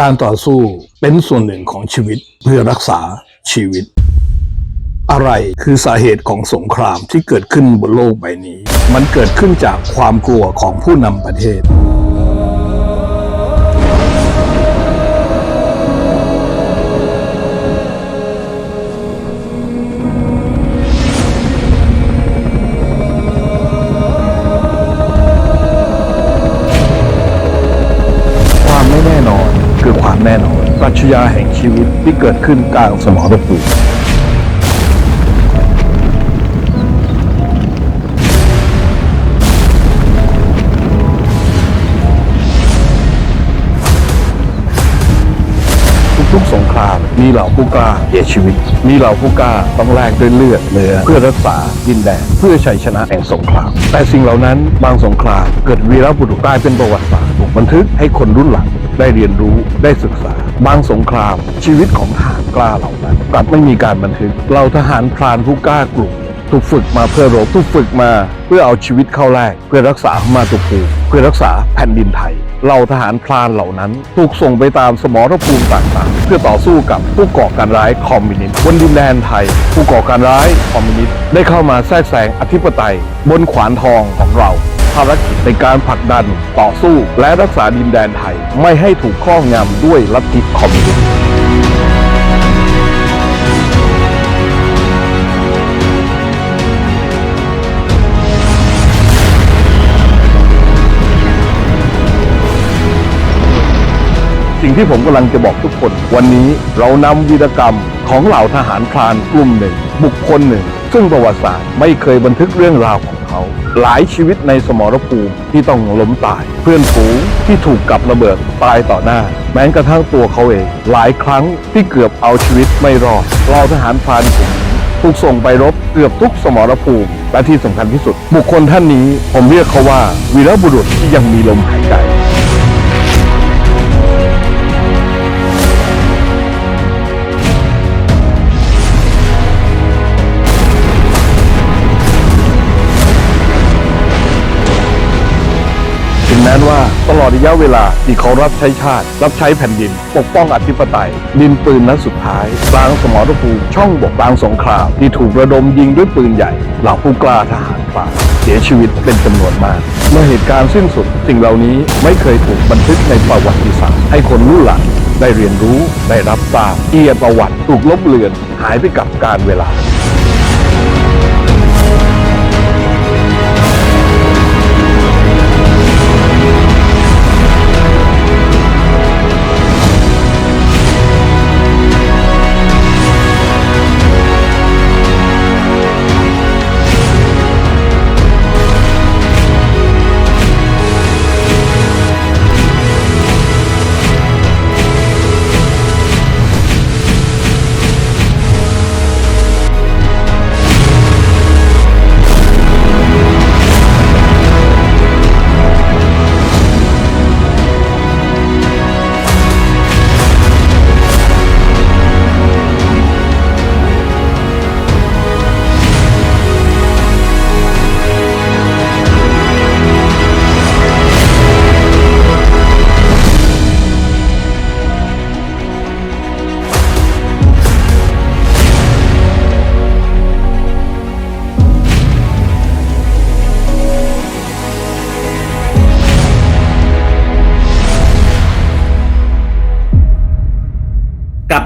การต่อสู้เป็นส่วนหนึ่งของชีวิตเพื่อรักษาชีวิต อะไรคือสาเหตุของสงครามที่เกิดขึ้นบนโลกใบนี้ มันเกิดขึ้นจากความกลัวของผู้นำประเทศ รัชญาแห่งชีวิตที่เกิดขึ้นกลางสมรภูมิทุกสงครามมีเหล่าผู้กล้าเสียชีวิต มีเหล่าผู้กล้าต้องแลกด้วยเลือดเนื้อเพื่อรักษาดินแดนเพื่อชัยชนะแห่งสงคราม แต่สิ่งเหล่านั้นบางสงครามเกิดวีรบุรุษกลายเป็นประวัติศาสตร์ถูกบันทึกให้คนรุ่นหลังได้เรียนรู้ได้ศึกษา บางสงครามชีวิตของทหารกล้าเหล่านั้นกลับไม่มีการบันทึกเราทหารพรานผู้กล้ากลุ่มถูกฝึกมาเพื่อรบถูกฝึกมาเพื่อเอาชีวิตเข้าแลกเพื่อรักษามาตุภูมิเพื่อรักษาแผ่นดินไทยเราทหารพรานเหล่านั้น ถูกส่งไปตามสมรภูมิต่างๆ เพื่อต่อสู้กับผู้ก่อการร้ายคอมมิวนิสต์บนดินแดนไทย ผู้ก่อการร้ายคอมมิวนิสต์ได้เข้ามาแทรกแซงอธิปไตย บนขวานทองของเราารกิจในการผลักดัน ต่อสู้ และรักษาดินแดนไทย ไม่ให้ถูกครอบงำด้วยลัทธิคอมมิวนิสต์สิ่งที่ผมกำลังจะบอกทุกคน วันนี้เรานำวีรกรรมของเหล่าทหารพรานกลุ่มหนึ่ง บุคคลหนึ่ง ซึ่งประวัติศาสตร์ไม่เคยบันทึกเรื่องราวของ หลายชีวิตในสมรภูมิที่ต้องล้มตาย เพื่อนฝูงที่ถูกกับระเบิดตายต่อหน้า แม้กระทั่งตัวเขาเอง หลายครั้งที่เกือบเอาชีวิตไม่รอดเราทหารพรานกลุ่มถูกส่งไปรบเกือบทุกสมรภูมิและที่สำคัญที่สุด บุคคลท่านนี้ผมเรียกเขาว่า วีรบุรุษที่ยังมีลมหายใจ ลอดระยะเวลาที่เขารับใช้ชาติ รับใช้แผ่นดิน ปกป้องอธิปไตย ดินปืนนัดสุดท้ายกลางสมรภูมิช่องบกกลางสงคราม ที่ถูกระดมยิงด้วยปืนใหญ่ เหล่าผู้กล้าทหารพราเสียชีวิตเป็นจำนวนมาก เมื่อเหตุการณ์สิ้นสุด สิ่งเหล่านี้ไม่เคยถูกบันทึกในประวัติศาสตร์ให้คนรุ่นหลังได้เรียนรู้ได้รับทราบเกียประวัติถูกลบเลือนหายไปกับการเวลา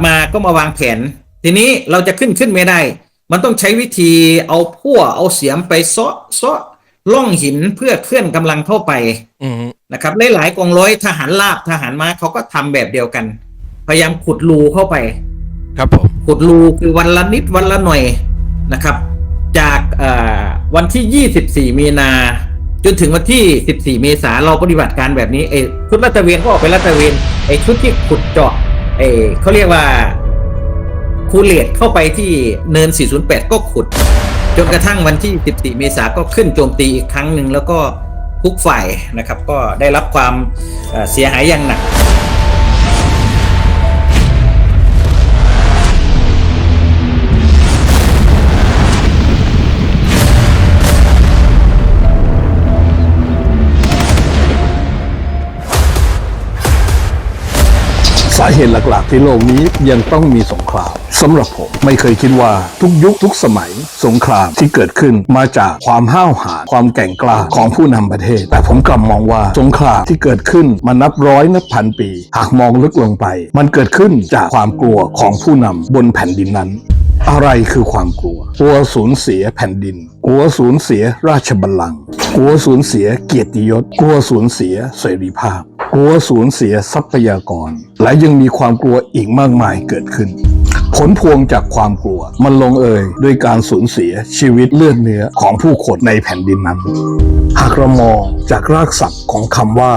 มาก็มาวางแผน ทีนี้เราจะขึ้นขึ้นไม่ได้ มันต้องใช้วิธีเอาพั่วเอาเสียมไปเซาะเซาะล่องหินเพื่อเคลื่อนกำลังเข้าไปอืมนะครับหลายๆกองร้อยทหารลาบทหารม้าเขาก็ทำแบบเดียวกัน พยายามขุดรูเข้าไป ครับผมขุดรูคือวันละนิดวันละหน่อยนะครับ จากเอ่อวันที่ 24 มีนา จนถึงวันที่ 14 เมษาเราปฏิบัติการแบบนี้เอยชุดลาดตระเวนก็ออกไปลาดตระเวนไอชุดที่ขุดเจาะ เอเขาเรียกว่าคูเลตเข้าไปที่เนิน 408 ก็ขุด จนกระทั่งวันที่ 14 เมษาก็ขึ้นโจมตีอีกครั้งหนึ่งแล้วก็ทุกฝ่ายนะครับ ก็ได้รับความเสียหายอย่างหนักาเหตุหลักๆที่โลกนี้ยังต้องมีสงครามสำหรับผมไม่เคยคิดว่าทุกยุคทุกสมัยสงครามที่เกิดขึ้นมาจากความห้าวหาญความแก่งกล้าของผู้นำประเทศ แต่ผมกลับมองว่าสงครามที่เกิดขึ้นมานับร้อยนับพันปี หากมองลึกลงไป มันเกิดขึ้นจากความกลัวของผู้นำบนแผ่นดินนั้นอะไรคือความกลัว กลัวสูญเสียแผ่นดิน กลัวสูญเสียราชบัลลังก์ กลัวสูญเสียเกียรติยศ กลัวสูญเสียเสรีภาพ กลัวสูญเสียทรัพยากร และยังมีความกลัวอีกมากมายเกิดขึ้น ผลพวงจากความกลัว มันลงเอยด้วยการสูญเสียชีวิตเลือดเนื้อของผู้คนในแผ่นดินนั้น หากเรามองจากรากศัพท์ของคำว่า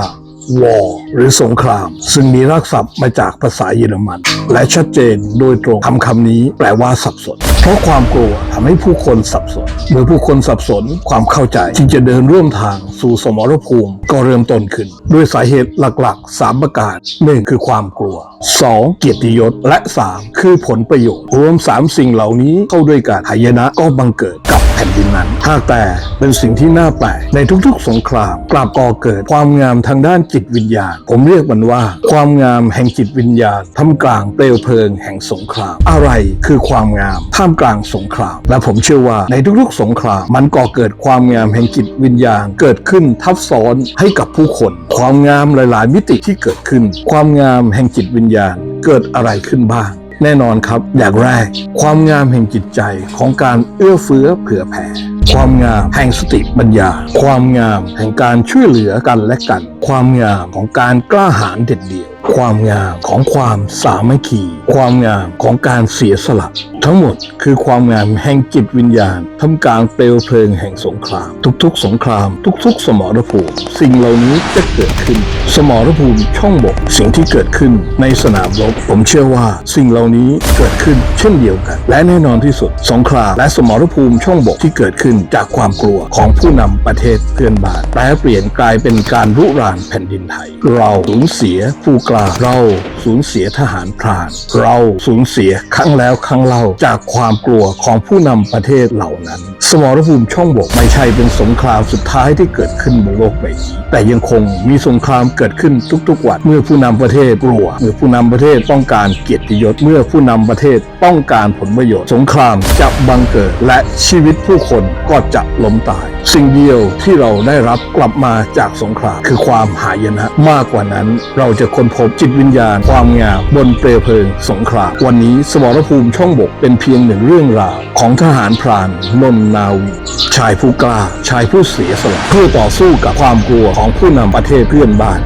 war หรือสงคราม ซึ่งมีรากศัพท์มาจากภาษาเยอรมัน และชัดเจนโดยตรงคำคำนี้แปลว่าสับสน เพราะความกลัวทำให้ผู้คนสับสน เมื่อผู้คนสับสนความเข้าใจจึงจะเดินร่วมทางสู่สมรภูมิก็เริ่มต้นขึ้น ด้วยสาเหตุหลักๆ 3 ประการ 1. คือความกลัว 2. เกียรติยศและ 3. คือผลประโยชน์รวม 3 สิ่งเหล่านี้เข้าด้วยกันหายนะก็บังเกิดกับแผ่นดินนั้นหากแต่เป็นสิ่งที่น่าแปลกในทุกๆ สงครามกลับก่อเกิดความงามทางด้านจิตวิญญาณ ผมเรียกมันว่า ความงามแห่งจิตวิญญาณท่ามกลางเปลวเพลิงแห่งสงคราม อะไรคือความงามท่ามกลางสงคราม และผมเชื่อว่าในทุกๆ สงคราม มันก่อเกิดความงามแห่งจิตวิญญาณ เกิดขึ้นทับซ้อนให้กับผู้คน ความงามหลายๆ มิติที่เกิดขึ้น ความงามแห่งจิตวิญญาณ เกิดอะไรขึ้นบ้างแน่นอนครับ อย่างแรก ความงามแห่งจิตใจของการเอื้อเฟื้อเผื่อแผ่ ความงามแห่งสติปัญญา ความงามแห่งการช่วยเหลือกันและกัน ความงามของการกล้าหาญเด็ดเดี่ยว ความงามของความสามัคคี ความงามของการเสียสละ ทั้งหมดคือความงามแห่งจิตวิญญาณท่ามกลางเปลวเพลิงแห่งสงคราม ทุกๆ สงคราม ทุกๆ สมรภูมิ สิ่งเหล่านี้จะเกิดขึ้น สมรภูมิช่องบก สิ่งที่เกิดขึ้นในสนามรบผมเชื่อว่าสิ่งเหล่านี้เกิดขึ้นเช่นเดียวกัน และแน่นอนที่สุด สงครามและสมรภูมิช่องบกที่เกิดขึ้นจากความกลัวของผู้นำประเทศเพื่อนบ้านแปลเปลี่ยนกลายเป็นการรุรานแผ่นดินไทย เราสูญเสียผู้กล้าเราสูญเสียทหารพราน เราสูญเสียครั้งแล้วครั้งเล่าจากความกลัวของผู้นำประเทศเหล่านั้น สมรภูมิช่องบกไม่ใช่เป็นสงครามสุดท้ายที่เกิดขึ้นบนโลกใบนี้แต่ยังคงมีสงครามเกิดขึ้นทุกๆวันเมื่อผู้นำประเทศกลัวเมื่อผู้นำประเทศต้องการเกียรติยศเมื่อผู้นำประเทศต้องการผลประโยชน์ สงครามจะบังเกิดและชีวิตผู้คนก็จะล้มตาย สิ่งเดียวที่เราได้รับกลับมาจากสงครามคือความหายนะมากกว่านั้น เราจะค้นพบจิตวิญญาณ ความงามบนเปลวเพลิงสงคราม วันนี้สมรภูมิช่องบกเป็นเพียงหนึ่งเรื่องราวของทหารพรานนนนาวี ชายผู้กล้า ชายผู้เสียสละเพื่อต่อสู้กับความกลัวของผู้นำประเทศเพื่อนบ้าน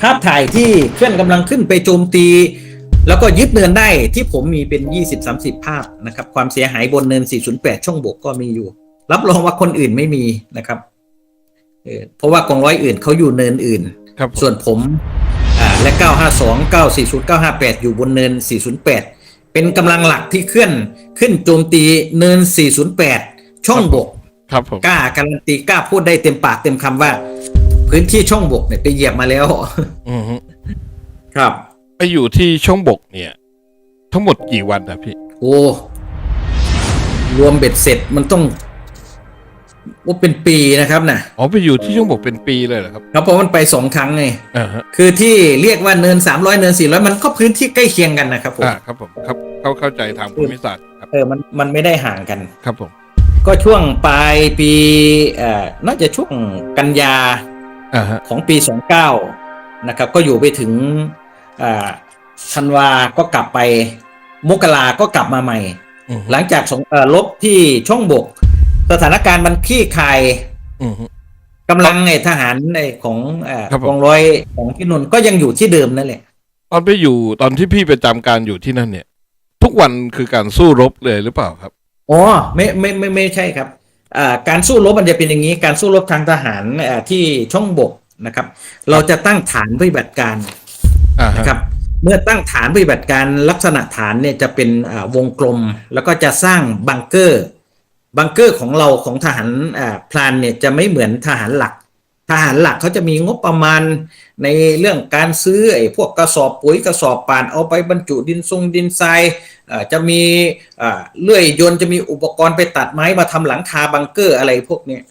ภาพถ่ายที่เคลื่อนกำลังขึ้นไปโจมตี แล้วก็ยึดเนินได้ที่ผมมีเป็น 20-30 ภาพนะครับความเสียหายบนเนิน 408 ช่องบกก็มีอยู่ รับรองว่าคนอื่นไม่มีนะครับเออเพราะว่ากองร้อยอื่นเขาอยู่เนินอื่นครับส่วนผมอ่า และ 952 940 958 อยู่บนเนิน 408 เป็นกำลังหลักที่เคลื่อนขึ้นโจมตีเนิน 408 ช่องบกครับผมกล้าการันตีกล้าพูดได้เต็มปากเต็มคำว่า พื้นที่ช่องบกเนี่ยไปเหยียบมาแล้วอือฮึครับ ไปอยู่ที่ช่องบกเนี่ย ทั้งหมดกี่วันนะพี่ โอ้ รวมเบ็ดเสร็จมันต้อง ว่าเป็นปีนะครับนะอ๋อไปอยู่ที่ช่องบกเป็นปีเลยเหรอครับครับเพราะมันไปสองครั้งไงอ่าฮะคือที่เรียกว่าเนินสามร้อยเนินสี่ร้อยมันก็พื้นที่ใกล้เคียงกันนะครับผมอ่าครับผมครับเข้าเข้าใจทางภูมิศาสตร์ครับเออมันมันไม่ได้ห่างกันครับผม ก็ช่วงปลายปีเอ่อน่าจะช่วงกันยาอ่าฮะของปี29นะครับ ก็อยู่ไปถึงอ่าธันวาก็กลับไปมกราก็กลับมาใหม่อือฮึหลังจากสงเอ่อลบที่ช่องบก สถานการณ์มันคลี่คลายอือฮึกำลังไอ้ทหารไอ้ของเอ่อครับผมกองร้อยของพี่นนท์ก็ยังอยู่ที่เดิมนั่นแหละ ตอนไปอยู่ตอนที่พี่ประจำการอยู่ที่นั่นเนี่ย ทุกวันคือการสู้รบเลยหรือเปล่าครับอ๋อไม่ไม่ไม่ไม่ใช่ครับอ่าการสู้รบมันจะเป็นอย่างนี้ การสู้รบทางทหารเอ่อที่ช่องบกนะครับ เราจะตั้งฐานปฏิบัติการอ่าฮะนะครับ เมื่อตั้งฐานปฏิบัติการลักษณะฐานเนี่ยจะเป็นอ่าวงกลมแล้วก็จะสร้างบังเกอร์ บังเกอร์ของเราของทหารพลานเนี่ยจะไม่เหมือนทหารหลัก ทหารหลักเขาจะมีงบประมาณในเรื่องการซื้อไอ้พวกกระสอบปุ๋ยกระสอบป่านเอาไปบรรจุดินทรงดินทรายจะมีเลื่อยยนต์จะมีอุปกรณ์ไปตัดไม้มาทำหลังคาบังเกอร์อะไรพวกเนี้ย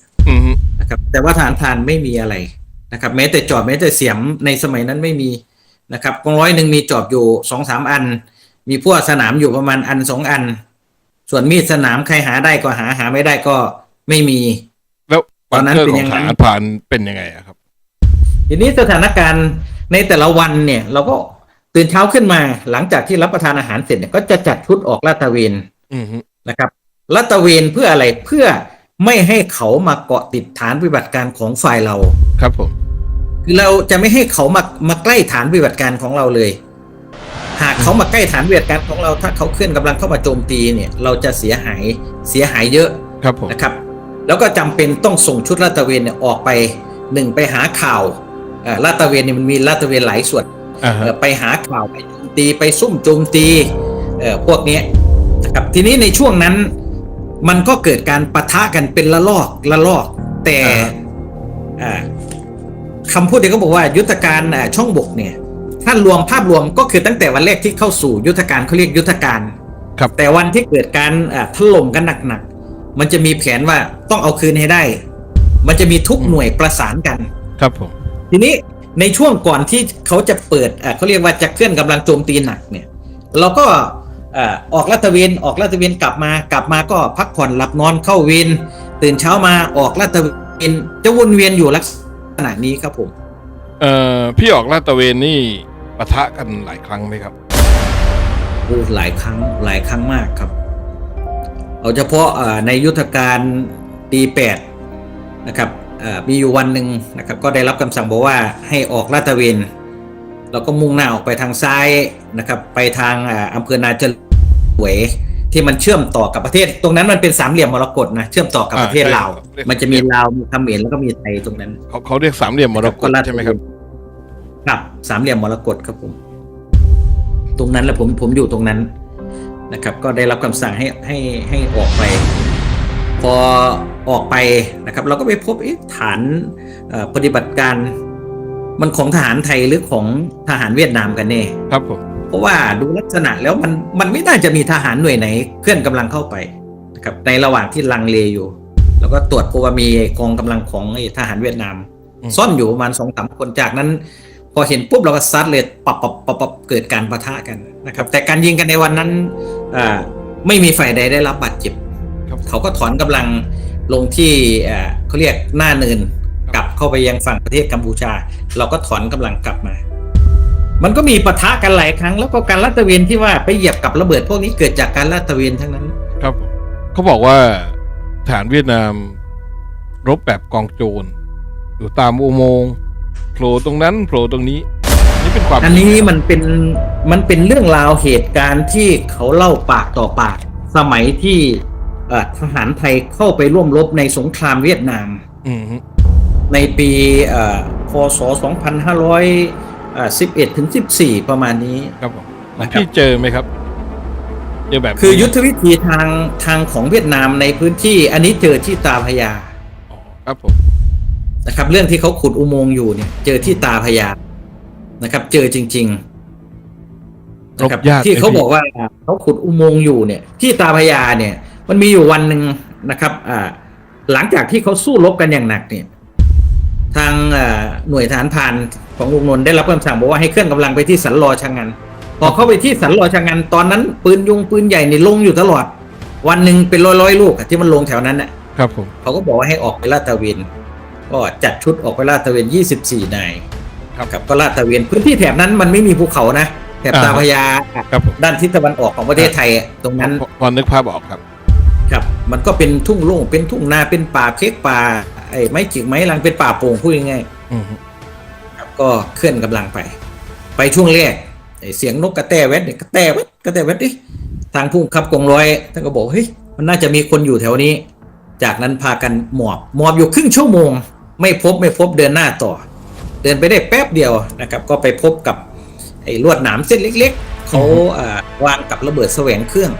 นะครับแต่ว่าทหารพรานไม่มีอะไรนะครับ แม้แต่จอบแม้แต่เสียมในสมัยนั้นไม่มีนะครับกองร้อยหนึ่งมีจอบอยู่สองสามอัน มีพวกสนามอยู่ประมาณอันสองอัน ส่วนมีดสนามใครหาได้ก็หาหาไม่ได้ก็ไม่มี แล้วตอนนั้นบังเป็นเกอร์ยัของงไงฐานพรานเป็นยังไงอะครับ ทีนี้สถานการณ์ในแต่ละวันเนี่ย เราก็ตื่นเช้าขึ้นมา หลังจากที่รับประทานอาหารเสร็จเนี่ยก็จะจัดชุดออกลาดตระเวนอืมฮึนะครับลาดตระเวนเพื่ออะไรเพื่อไม่ให้เขามาเกาะติดฐานปฏิบัติการของฝ่ายเราครับผมคือเราจะไม่ให้เขามามาใกล้ฐานปฏิบัติการของเราเลย หากเขามาใกล้ฐานปฏิบัติการของเราถ้าเขาเคลื่อนกำลังเข้ามาโจมตีเนี่ย เราจะเสียหายเสียหายเยอะครับผมนะครับ แล้วก็จำเป็นต้องส่งชุดลาดตระเวนเนี่ยออกไปหนึ่งไปหาข่าวเอ่อลาดตระเวนเนี่ยมันมีลาดตระเวนหลายส่วนอ่าเอ่ฮะอไปหาข่าวไปโจมตีไปซุ่มโจมตีเอ่อพวกเนี้ยนะครับทีนี้ในช่วงนั้นมันก็เกิดการปะทะกันเป็นละลอกละลอก แต่อ่าคำพูดที่เขาบอกว่ายุทธการอ่าช่องบกเนี่ย ถ้ารวมภาพรวมก็คือตั้งแต่วันแรกที่เข้าสู่ยุทธการเขาเรียกยุทธการครับ แต่วันที่เกิดการอ่าถล่มกันหนักๆมันจะมีแผนว่าต้องเอาคืนให้ได้ มันจะมีทุกหน่วยประสานกัน ครับผมทีนี้ในช่วงก่อนที่เขาจะเปิดอะเขาเรียกว่าจะเคลื่อนกำลังโจมตีหนักเนี่ย เราก็อ่าออกลาดตระเวนออกลาดตระเวนกลับมากลับมาก็พักผ่อนหลับนอนเข้าเวรตื่นเช้ามาออกลาดตระเวนจะวนเวียนอยู่ลักษณะนี้ครับผมเอ่อพี่ออกลาดตระเวนนี่ปะทะกันหลายครั้งไหมครับโอ้หลายครั้งหลายครั้งมากครับ เอาเฉพาะอ่าในยุทธการตีแปดนะครับอ่ามีอยู่วันหนึ่งนะครับ ก็ได้รับคำสั่งบอกว่าให้ออกลาดตระเวนเราก็มุ่งหน้าออกไปทางซ้ายนะครับ ไปทางอ่าอำเภอนาจรวยที่มันเชื่อมต่อกับประเทศ ตรงนั้นมันเป็นสามเหลี่ยมมรกตนะเชื่อมต่อกับประเทศอ่าใช่ลาวครับเรียกมันจะมีลาวมีเขมรแล้วก็มีไทยตรงนั้น เขาเขาเรียกสามเหลี่ยมมรกตใช่ไหมครับ ครับสามเหลี่ยมมรกตครับผม ตรงนั้นแหละผมผมอยู่ตรงนั้นนะครับ ก็ได้รับคำสั่งให้ให้ให้ออกไป พอออกไปนะครับ เราก็ไปพบเอ๊ะฐานเอ่อปฏิบัติการ มันของทหารไทยหรือของทหารเวียดนามกันแน่ครับผมเพราะว่าดูลักษณะแล้วมันมันไม่น่าจะมีทหารหน่วยไหน เคลื่อนกำลังเข้าไปนะครับในระหว่างที่ลังเลอยู่ แล้วก็ตรวจพบว่ามีกองกำลังของไอ้ทหารเวียดนามอืมซ่อนอยู่ประมาณสองสามคนจากนั้น พอเห็นปุ๊บเราก็ซัดเลยปับปับปับปับเกิดการปะทะกันนะครับ แต่การยิงกันในวันนั้นอ่าไม่มีฝ่ายใดได้รับบาดเจ็บครับเขาก็ถอนกำลังลงที่อ่าเขาเรียกหน้าเนินกลับเข้าไปยังฝั่งประเทศกัมพูชา เราก็ถอนกำลังกลับมา มันก็มีปะทะกันหลายครั้ง แล้วก็การลาดตระเวนที่ว่าไปเหยียบกับระเบิดพวกนี้เกิดจากการลาดตระเวนทั้งนั้น ครับผมเขาบอกว่าฐานเวียดนามรบแบบกองโจรอยู่ตามอุโมงค์ โผล่ตรงนั้นโผล่ตรงนี้ นี่เป็นความอันนี้มันเป็นมันเป็นเรื่องราวเหตุการณ์ที่เขาเล่าปากต่อปาก สมัยที่เอ่อทหารไทยเข้าไปร่วมรบในสงครามเวียดนาม อืมฮึในปีเอ่อพศ 2511 ถึง 14 ประมาณนี้ ครับผมนะครับ พี่เจอไหมครับ เจอแบบนี้คือยุทธวิธีทางทางของเวียดนามในพื้นที่อันนี้เจอที่ตาพระยา อ๋อครับผม นะครับ เรื่องที่เขาขุดอุโมงค์อยู่เนี่ย เจอที่ตาพระยานะครับ เจอจริง ๆ นะครับรบยากที่เขาไหมพี่บอกว่าเขาขุดอุโมงค์อยู่เนี่ย ที่ตาพระยาเนี่ย มันมีอยู่วันหนึ่งนะครับ อ่า หลังจากที่เขาสู้รบกันอย่างหนักเนี่ย ทางอ่าหน่วยทหารพรานของลุงนนท์ได้รับคำสั่งบอกว่าให้เคลื่อนกำลังไปที่สันรอชะงันพอเข้าไปที่สันรอชะงันตอนนั้น ปืนยุงปืนใหญ่นี่ลงอยู่ตลอด วันหนึ่งเป็นร้อยร้อยๆลูกอะที่มันลงแถวนั้นน่ะครับผมเขาก็บอกว่าให้ออกไปลาดตระเวน ก็จัดชุดออกไปลาดตระเวน 24 นายครับครับก็ลาดตระเวนพื้นที่แถบนั้นมันไม่มีภูเขานะแถบอ่าตาพระยาครับผมด้านทิศตะวันออกของประเทศไทยอะตรงนั้นพอพอนึกภาพออกครับ ครับ มันก็เป็นทุ่งโล่งเป็นทุ่งนาเป็นป่าเพกป่าไอ้ไม้จิกไม้ลังเป็นป่าโป่งพูดง่ายอืมฮึๆครับก็เคลื่อนกำลังไป ไปช่วงแรกไอ้เสียงนกกระแตแวดเนี่ยกระแตแวดกระแตแวดดิทางผู้บังคับกองร้อยท่านก็บอกเฮ้ยมันน่าจะมีคนอยู่แถวนี้ จากนั้นพากันหมอบหมอบอยู่ครึ่งชั่วโมง ไม่พบไม่พบเดินหน้าต่อ เดินไปได้แป๊บเดียวนะครับ ก็ไปพบกับไอ้ลวดหนามเส้นเล็ก ๆเขาอ่าวางกับระเบิดแสวงเครื่อง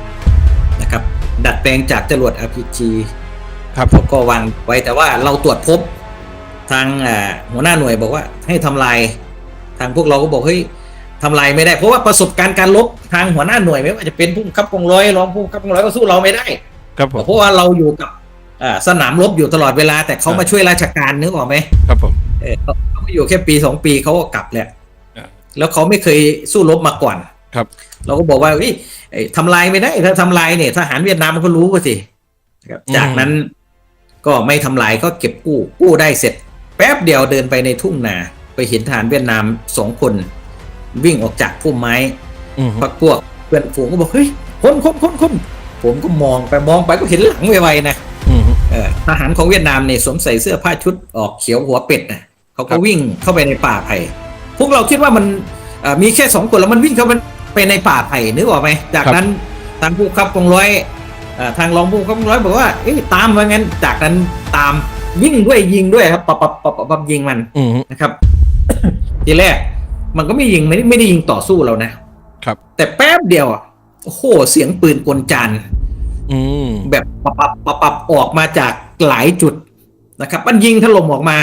นะครับ ดัดแปลงจากจรวด RPG ครับผเขามก็วางไว้แต่ว่าเราตรวจพบทางอ่าหัวหน้าหน่วยบอกว่าให้ทำลายทางพวกเราก็บอกเฮ้ยทำลายไม่ได้เพราะว่าประสบการณ์การลบทางหัวหน้าหน่วยไม่ว่าจะเป็นผู้บังคับกองร้อยรองผู้บังคับกองร้อยก็สู้เราไม่ได้ ครับผมเพราะว่าเราอยู่กับอ่า สนามรบอยู่ตลอดเวลา แต่เขามาช่วยราชการนึกออกไหมครับผมเออเขาเขามาอยู่แค่ปีสองปีเขาก็กลับแหละอ่าแล้วเขาไม่เคยสู้รบมาก่อนครับ เราก็บอกว่าเอ้ยไอ้ทำลายไม่ได้ถ้าทำลายเนี่ยทหารเวียดนามมันก็รู้ก็สิครับอืมจากนั้นก็ไม่ทำลายก็เก็บกู้กู้ได้เสร็จ แป๊บเดียวเดินไปในทุ่งนา ไปเห็นทหารเวียดนามสองคน วิ่งออกจากพุ่มไม้อืมพักพวกเพื่อนฝูงก็บอกเฮ้ยคนคนคนคนผมก็มองไปมองไปก็เห็นหลังไวๆนะอืมเออ ทหารของเวียดนามเนี่ยสวมใส่เสื้อผ้าชุดออกเขียวหัวเป็ดนะเขาครัก็บวิ่งเข้าไปในป่าไผ่พวกเราคิดว่ามันเอ่อมีแค่สองคนแล้วมันวิ่งเข้าไปในป่าไผ่นึกออกไหมจากนั้นทางผู้ขับกองร้อยเอ่อทางรองผู้ขับกองร้อยบอกว่าเอ้ยตามว่างั้น จากนั้นตามวิ่งด้วยยิงด้วยครับปับปับปับปับปับยิงมันอืมนะครับ ทีแรก มันก็ไม่ยิงไม่ได้ไม่ได้ยิงต่อสู้เรานะครับ แต่แป๊บเดียวอะโอ้โหเสียงปืนกลจานอืม แบบปับปับปับปับออกมาจากหลายจุดนะครับ มันยิงถล่มออกมา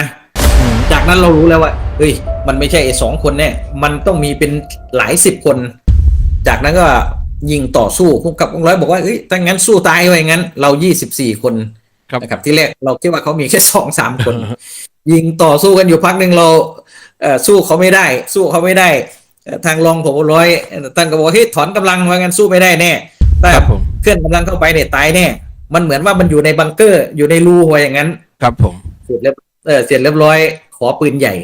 อืมจากนั้นเรารู้แล้วว่าเฮ้ย มันไม่ใช่ไอ้สองคนแน่มันต้องมีเป็นหลายสิบคน จากนั้นก็ยิงต่อสู้ผู้กำกับองร้อยบอกว่าเฮ้ยถ้างั้นสู้ตายไว้งั้น เรายี่สิบสี่คนครับนะครับที่แรกเราคิดว่าเขามีแค่สองสามคน ยิงต่อสู้กันอยู่พักหนึ่งเราเอ่อสู้เขาไม่ได้ สู้เขาไม่ได้เอ่อทางรองผมร้อยท่านก็บอกว่าเฮ้ยถอนกำลังว่างั้นสู้ไม่ได้แน่ ถ้าครับผม เคลื่อนกำลังเข้าไปเนี่ยตายแน่ มันเหมือนว่ามันอยู่ในบังเกอร์ อยู่ในรูหัวอย่างนั้น ครับผม เสร็จเรียบเออเสร็จเรียบร้อย ขอปืนใหญ่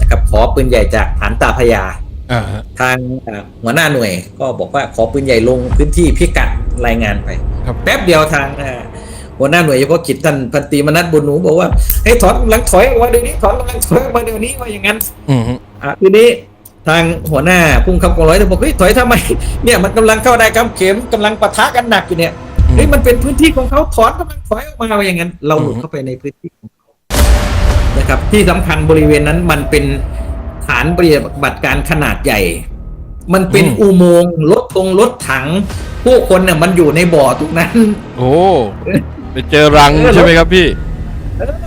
นะครับ ขอปืนใหญ่จากฐานตาพยาอ่าฮะทางเอ่อหัวหน้าหน่วย ก็บอกว่าขอปืนใหญ่ลงพื้นที่พิกัดรายงานไป ครับแป๊บเดียวทางเอ่อหัวหน้าหน่วยเฉพาะกิจท่านพันตรีมนัสบุญหนูบอกว่าให้ยถอนกำลังถอยออกมาเดี๋ยวนี้ถอนกำลังถอยออกมาเดี๋ยวนี้ว่าอย่างนั้นอืมอะทีนี้ ทางหัวหน้าพุ่งขับกองร้อยบอกเฮ้ยถอยทำไมเนี่ยมันกำลังเข้าได้กำเข็มกำลังปะทะกันหนักอยู่เนี่ยเฮ้ยมันเป็นพื้นที่ของเขาถอนกำลังถอยออกมาว่าอย่างนั้น เราหลุดเข้าไปในพื้นที่ของเขานะครับ ที่สำคัญบริเวณนั้นมันเป็นฐานปฏิบัติการขนาดใหญ่ มันเป็นอืมอุโมงค์รถตรงรถถังผู้คนเนี่ยมันอยู่ในบ่อตรงนั้น โอ้ไปเจอรังใช่ไหมครับพี่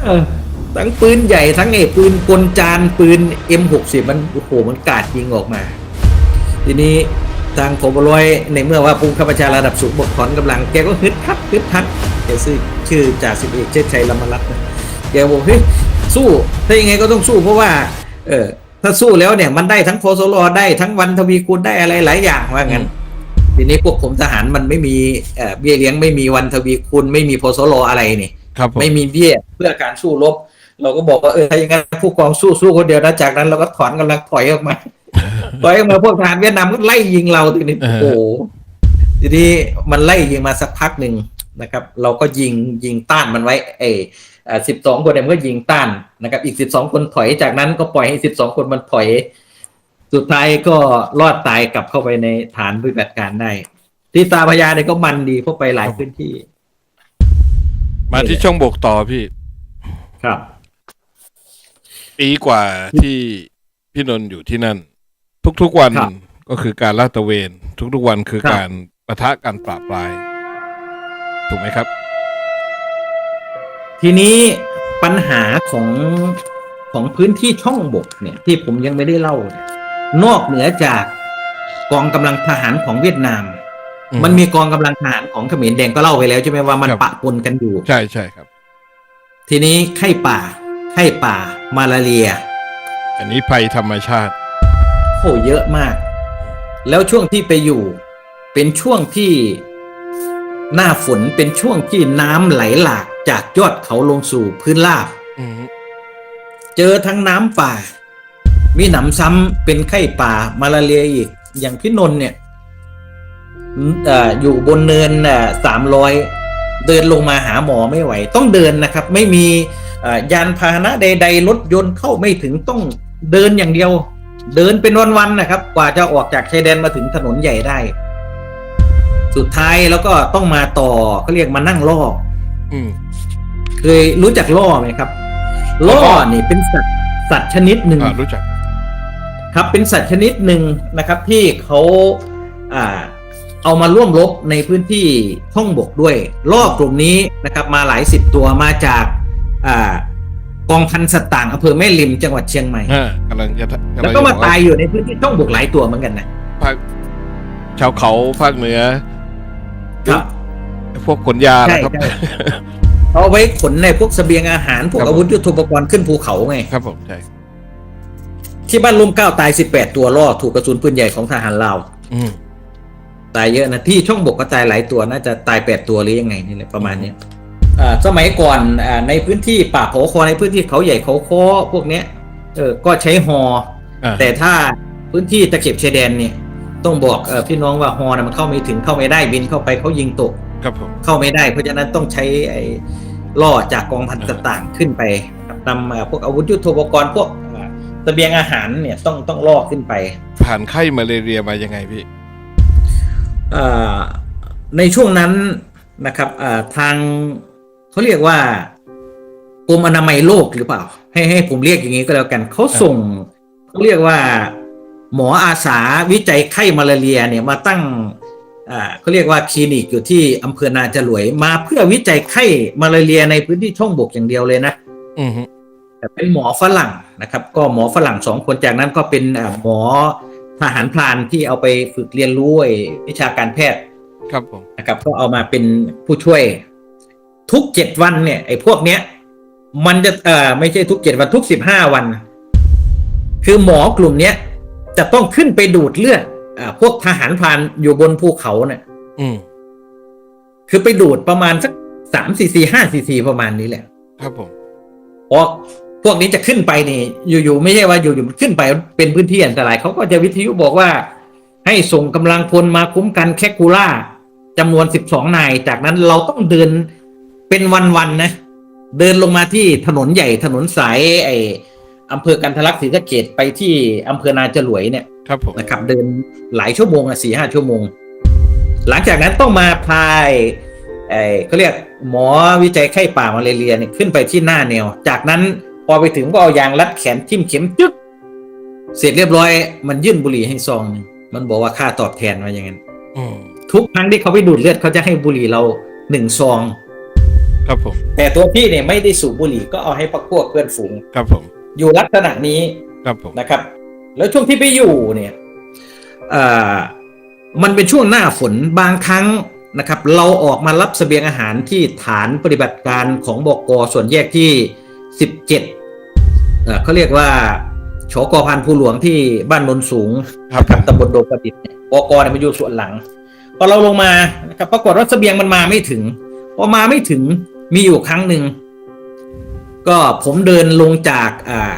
เออ ทั้งปืนใหญ่ทั้งไอ้ปืนกลจานปืน M60 มันโอ้โหมันกราดยิงออกมา ทีนี้ทางผมร้อยในเมื่อว่าผู้ข้าราชการระดับสูงบกถอนกำลังแกก็ฮึดทัดฮึดทัดแกชื่อชื่อจ่าสิบเอกเชิดชัยลำมรัตน์นะแกบอกเฮ้ยสู้ถ้ายังไงก็ต้องสู้เพราะว่า เออถ้าสู้แล้วเนี่ยมันได้ทั้งโพสโลได้ทั้งวันทวีคูณได้อะไรหลายอย่างว่างั้นทีนี้พวกผมทหารมันไม่มีเอ่อเบี้ยเลี้ยงไม่มีวันทวีคูณไม่มีโพสโลอะไรนี่ครับผมไม่มีเบี้ยเพื่อการสู้รบ เราก็บอกว่าเออถ้าอย่างนั้นผู้กองสู้สู้คนเดียวนะจากนั้นเราก็ถอนกำลังถอยออกมาถอยออกมาพวกทหารเวียดนามก็ไล่ยิงเราทีนี้โอ้โหทีนี้มันไล่ยิงมาสักพักหนึ่งนะครับ เราก็ยิงยิงต้านมันไว้ เอสิบสองคนเนี่ยมันก็ยิงต้านนะครับ อีกสิบสองคนถอยจากนั้นก็ปล่อยให้สิบสองคนมันถอย สุดท้ายก็รอดตายกลับเข้าไปในฐานปฏิบัติการได้ที่ตาพญาเนี่ยก็มันดีเพราะไปหลายพื้นที่ มาที่ช่องบกต่อพี่ ครับ ปีกว่าที่พี่นนท์อยู่ที่นั่น ทุกๆวันครับก็คือการลาดตระเวน ทุกๆวันคือครับการปะทะการปราบปรายถูกไหมครับ ทีนี้ปัญหาของของพื้นที่ช่องบกเนี่ย ที่ผมยังไม่ได้เล่าเนี่ยนอกเหนือจากกองกำลังทหารของเวียดนามอืมมันมีกองกำลังทหารของเขมรแดงก็เล่าไปแล้วใช่ไหมว่ามันครับปะปนกันอยู่ ใช่ใช่ครับ ทีนี้ไข้ป่า ไข้ป่า มาลาเรีย อันนี้ภัยธรรมชาติ โหเยอะมาก แล้วช่วงที่ไปอยู่ เป็นช่วงที่หน้าฝนเป็นช่วงที่น้ำไหลหลากจากยอดเขาลงสู่พื้นราบ อืมเจอทั้งน้ำป่า มีหนำซ้ำเป็นไข้ป่ามาลาเรียอีก อย่างพี่นนท์เนี่ยอืมเอ่ออยู่บนเนินสามร้อยเดินลงมาหาหมอไม่ไหว ต้องเดินนะครับ ไม่มีเอ่อ ยานพาหนะใด ๆ รถยนต์เข้าไม่ถึงต้องเดินอย่างเดียว เดินเป็นวันๆนะครับ กว่าจะออกจากชายแดนมาถึงถนนใหญ่ได้ สุดท้ายแล้วก็ต้องมาต่อเขาเรียกมานั่งล่ออืมเคยรู้จักล่อไหมครับล่อนี่เป็นสัตว์สัตว์ชนิดหนึ่งอ่ารู้จัก ครับเป็นสัตว์ชนิดหนึ่งนะครับ ที่เขาอ่าเอามาร่วมรบในพื้นที่ช่องบกด้วยล่อกลุ่มนี้นะครับ มาหลายสิบตัวมาจากอ่า กองพันสัตว์ต่างอำเภอแม่ริมจังหวัดเชียงใหม่อ่ากำลังจะำแล้วงก็จะมาบอตายอยู่ในพื้นที่ช่องบกหลายตัวเหมือนกันนะภาคชาวเขาภาคเหนือ ครับ พวกขนยาใช่นะครับใช่ไปเขาเอาไว้ขนในพวกเสบียงอาหารพวกอาวุธยุทโธปกรณ์ขึ้นภูเขาไงครับผมใช่ที่บ้านลมเกล้าตาย18ตัวล่อถูกกระสุนปืนใหญ่ของทหารลาวอืมตายเยอะนะที่ช่องบกก็ตายหลายตัวน่าจะตาย8ตัวหรือยังไงนี่แหละประมาณเนี้ยอ่า สมัยก่อนอ่าในพื้นที่ป่าเขาคอในพื้นที่เขาใหญ่เขาคอพวกเนี้ยเออก็ใช้ฮออ่าแต่ถ้าพื้นที่ตะเข็บชายแดนเนี่ยต้องบอกเออพี่น้องว่าฮอนะมันเข้าไม่ถึงเข้าไม่ได้บินเข้าไปเขายิงตกครับผมเข้าไม่ได้ เพราะฉะนั้นต้องใช้ไอ้ล่อจากกองพันต่างๆขึ้นไปครับนำเอ่อพวกอาวุธยุทโธปกรณ์พวกเอ่อเสบียงอาหารเนี่ยต้องต้องล่อขึ้นไป ผ่านไข้มาเลเรียมายังไงพี่เอ่อในช่วงนั้นนะครับเอ่อทาง เขาเรียกว่ากรมอนามัยโลกหรือเปล่า ให้ให้ผมเรียกอย่างนี้ก็แล้วกันเขาส่งเขาเรียกว่า หมออาสาวิจัยไข้มาลาเรียเนี่ยมาตั้งอ่าเขาเรียกว่าคลินิกอยู่ที่อำเภอนาจรวยมาเพื่อวิจัยไข้มาลาเรียในพื้นที่ช่องบกอย่างเดียวเลยนะอืมฮึแต่เป็นหมอฝรั่งนะครับ ก็หมอฝรั่งสองคนจากนั้นก็เป็นอ่าหมอทหารพรานที่เอาไปฝึกเรียนรู้ไอ้วิชาการแพทย์ ครับผมนะครับ ก็เอามาเป็นผู้ช่วย ทุกเจ็ดวันเนี่ยไอ้พวกเนี้ย มันจะเอ่อไม่ใช่ทุกเจ็ดวันทุกสิบห้าวัน คือหมอกลุ่มเนี้ยจะต้องขึ้นไปดูดเลือดอ่าพวกทหารพรานอยู่บนภูเขาเนี่ยอืมคือไปดูดประมาณสักสามสี่สี่ห้าสี่สี่ประมาณนี้แหละ ครับผมเพราะพวกนี้จะขึ้นไปนี่ อยู่ๆไม่ใช่ว่าอยู่ๆขึ้นไปเป็นพื้นที่อันตรายเขาก็จะวิทยุบอกว่า ให้ส่งกำลังพลมาคุ้มกันแคคูล่าจำนวนสิบสองนาย จากนั้นเราต้องเดิน เป็นวันๆนะ เดินลงมาที่ถนนใหญ่ถนนสายไออำเภอกันทะลักศรีสะเกดไปที่อำเภอนาจรวยเนี่ยครับผมนะครับ เดินหลายชั่วโมงอะสี่ห้าชั่วโมง หลังจากนั้นต้องมาพายไอ้เขาเรียกหมอวิจัยไข้ป่ามาเลเรียเนี่ยขึ้นไปที่หน้าแนว จากนั้นพอไปถึงก็เอายางรัดแขนทิ่มเข็มจึ๊กเสร็จเรียบร้อยมันยื่นบุหรี่ให้ซองหนึ่งมันบอกว่าค่าตอบแทนมาอย่างนั้นอืมทุกครั้งที่เขาไปดูดเลือดเขาจะให้บุหรี่เราหนึ่งซอง ครับผม แต่ตัวพี่เนี่ยไม่ได้สูบบุหรี่ก็เอาให้พักพวกเพื่อนฝูง ครับผม อยู่ลักษณะนี้ครับผมนะครับ แล้วช่วงที่ไปอยู่เนี่ยเอ่อมันเป็นช่วงหน้าฝนบางครั้งนะครับ เราออกมารับเสบียงอาหารที่ฐานปฏิบัติการของบกส่วนแยกที่ 17เอ่อเขาเรียกว่าชกพันภูหลวงที่บ้านนนสูงครับผมตำบลโดมประดิษฐ์เนี่ยบกเนี่ยมันอยู่ส่วนหลังพอเราลงมานะครับปรากฏว่าเสบียงมันมาไม่ถึง พอมาไม่ถึง มีอยู่ครั้งหนึ่ง ก็ผมเดินลงจากอ่า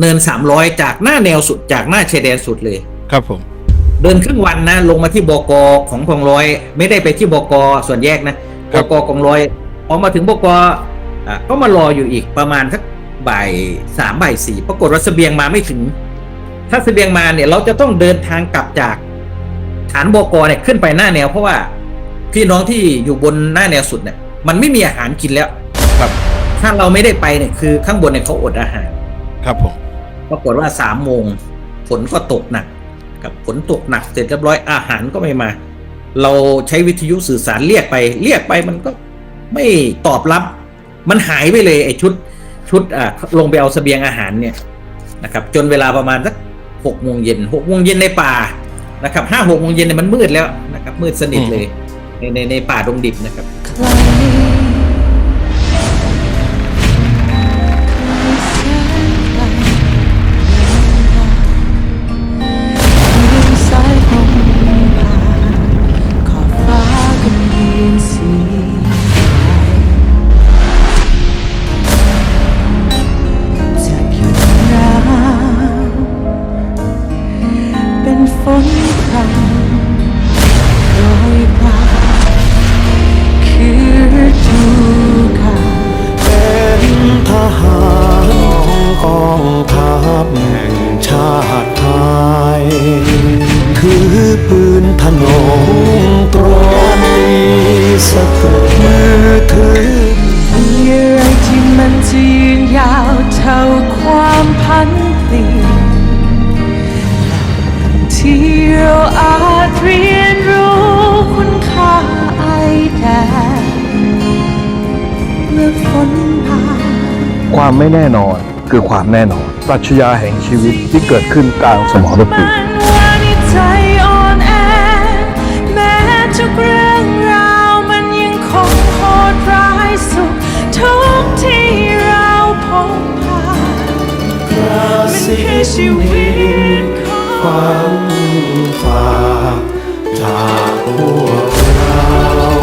เนินสามร้อยจากหน้าแนวสุดจากหน้าชายแดนสุดเลย ครับผม เดินครึ่งวันนะลงมาที่บกของกองร้อย ไม่ได้ไปที่บกส่วนแยกนะบกกองร้อยพอมาถึงบกอะก็มารออยู่อีกประมาณสักบ่ายสามบ่ายสี่ปรากฏว่าเสบียงมาไม่ถึง ถ้าเสบียงมาเนี่ย เราจะต้องเดินทางกลับจากฐานบกเนี่ยขึ้นไปหน้าแนว เพราะว่าพี่น้องที่อยู่บนหน้าแนวสุดเนี่ย มันไม่มีอาหารกินแล้วครับ ถ้าเราไม่ได้ไปเนี่ยคือข้างบนเนี่ยเขาอดอาหาร ครับผมปรากฏว่าสามโมงฝนก็ตกหนักกับฝนตกหนักเสร็จเรียบร้อยอาหารก็ไม่มา เราใช้วิทยุสื่อสารเรียกไป เรียกไปมันก็ไม่ตอบรับ มันหายไปเลยไอ้ชุดชุดอ่าลงไปเอาเสบียงอาหารเนี่ยนะครับ จนเวลาประมาณสักหกโมงเย็นหกโมงเย็นในป่านะครับห้าหกโมงเย็นเนี่ยมันมืดแล้วนะครับมืดสนิทเลยในในในป่าดงดิบนะครับ ความไม่แน่นอนคือความแน่นอน ปรัชญาแห่งชีวิตที่เกิดขึ้นกลางสมองมิชีวิตฟังฝากจากพวกเรา